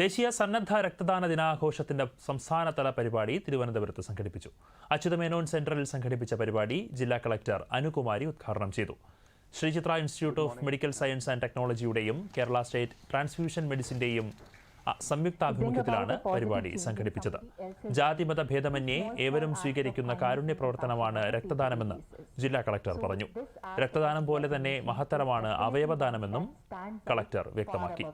ദേശീയ സന്നദ്ധ രക്തദാന ദിനാഘോഷത്തിന്റെ സംസ്ഥാനതല പരിപാടി തിരുവനന്തപുരത്ത് സംഘടിപ്പിച്ചു. അച്യുതമേനോൻ സെന്ററിൽ സംഘടിപ്പിച്ച പരിപാടി ജില്ലാ കളക്ടർ അനുകുമാരി ഉദ്ഘാടനം ചെയ്തു. Sreechitra institute of medical science and ടെക്നോളജിയുടെയും Kerala state transfusion മെഡിസിന്റെയും സംയുക്താഭിമുഖ്യത്തിലാണ് പരിപാടി സംഘടിപ്പിച്ചത്. ജാതിമത ഭേദമന്യേ ഏവരും സ്വീകരിക്കുന്ന കാരുണ്യ പ്രവർത്തനമാണ് രക്തദാനമെന്ന് ജില്ലാ കളക്ടർ പറഞ്ഞു. രക്തദാനം പോലെ തന്നെ മഹത്തരമാണ് അവയവദാനമെന്നും കളക്ടർ വ്യക്തമാക്കി.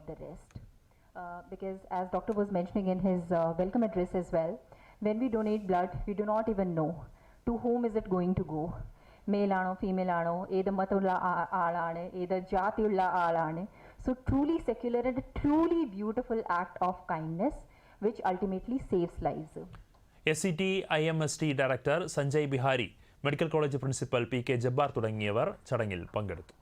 Uh, because as doctor was mentioning in his uh, welcome address as well, when we donate blood, we do not even know to whom is it going to go. Male ആണോ female ആണോ ഏത് മതമുള്ള ആ- ആളാണ് ഏത് ജാതിയുള്ള ആളാണ് so truly secular and truly beautiful act of kindness which ultimately saves lives S C T I M S T director Sanjay Bihari medical college principal P K Jabbar തുടങ്ങിയവർ ചടങ്ങിൽ പങ്കെടുത്തു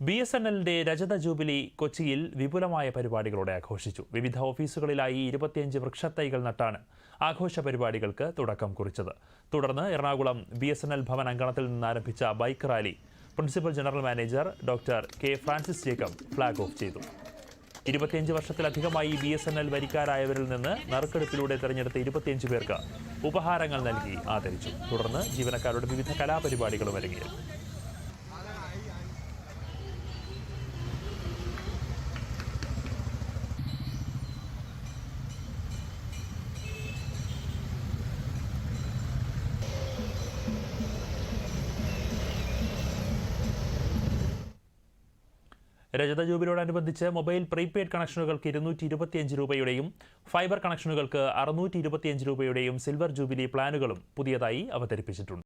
ബി എസ് എൻ എല്ലിന്റെ രജത jubilee കൊച്ചിയിൽ വിപുലമായ പരിപാടികളോടെ ആഘോഷിച്ചു. വിവിധ ഓഫീസുകളിലായി ഇരുപത്തിയഞ്ച് വൃക്ഷത്തൈകൾ നട്ടാണ് ആഘോഷ പരിപാടികൾക്ക് തുടക്കം കുറിച്ചത്. തുടർന്ന് Ernakulam B S N L Bhavan അങ്കണത്തിൽ നിന്ന് ആരംഭിച്ച bike rally principal general manager doctor K Francis Jacob flag off ചെയ്തു. ഇരുപത്തിയഞ്ച് വർഷത്തിലധികമായി ബി എസ് എൻ എൽ വരിക്കാരായവരിൽ നിന്ന് നറുക്കെടുപ്പിലൂടെ തെരഞ്ഞെടുത്ത ഇരുപത്തിയഞ്ച് പേർക്ക് ഉപഹാരങ്ങൾ നൽകി ആദരിച്ചു. തുടർന്ന് ജീവനക്കാരുടെ വിവിധ കലാപരിപാടികളും അരങ്ങേറി. രജത ജൂബിലിയോടനുബന്ധിച്ച് മൊബൈൽ പ്രീപെയ്ഡ് കണക്ഷനുകൾക്ക് ഇരുന്നൂറ്റി ഇരുപത്തിയഞ്ച് രൂപയുടെയും ഫൈബർ കണക്ഷനുകൾക്ക് അറുന്നൂറ്റി ഇരുപത്തിയഞ്ച് രൂപയുടെയും സിൽവർ ജൂബിലി പ്ലാനുകളും പുതിയതായി അവതരിപ്പിച്ചിട്ടുണ്ട്.